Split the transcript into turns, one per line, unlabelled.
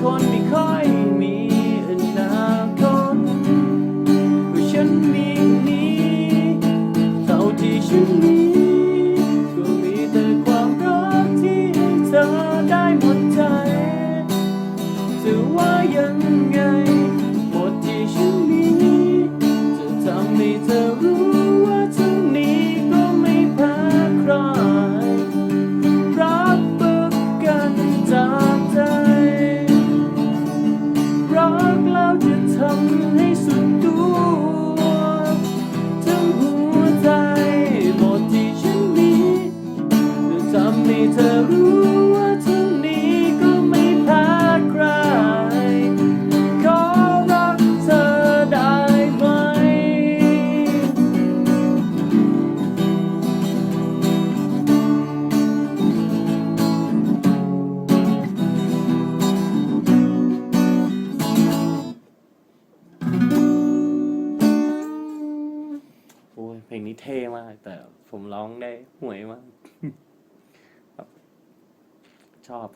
คนไม่ค่อยมีอนาคตก็ฉันมีนี้เท่าที่ฉันมีก็มีแต่ความรักที่เธอได้หมด งนี้เท่มาก แต่ผมร้องได้ห่วยมาก ชอบ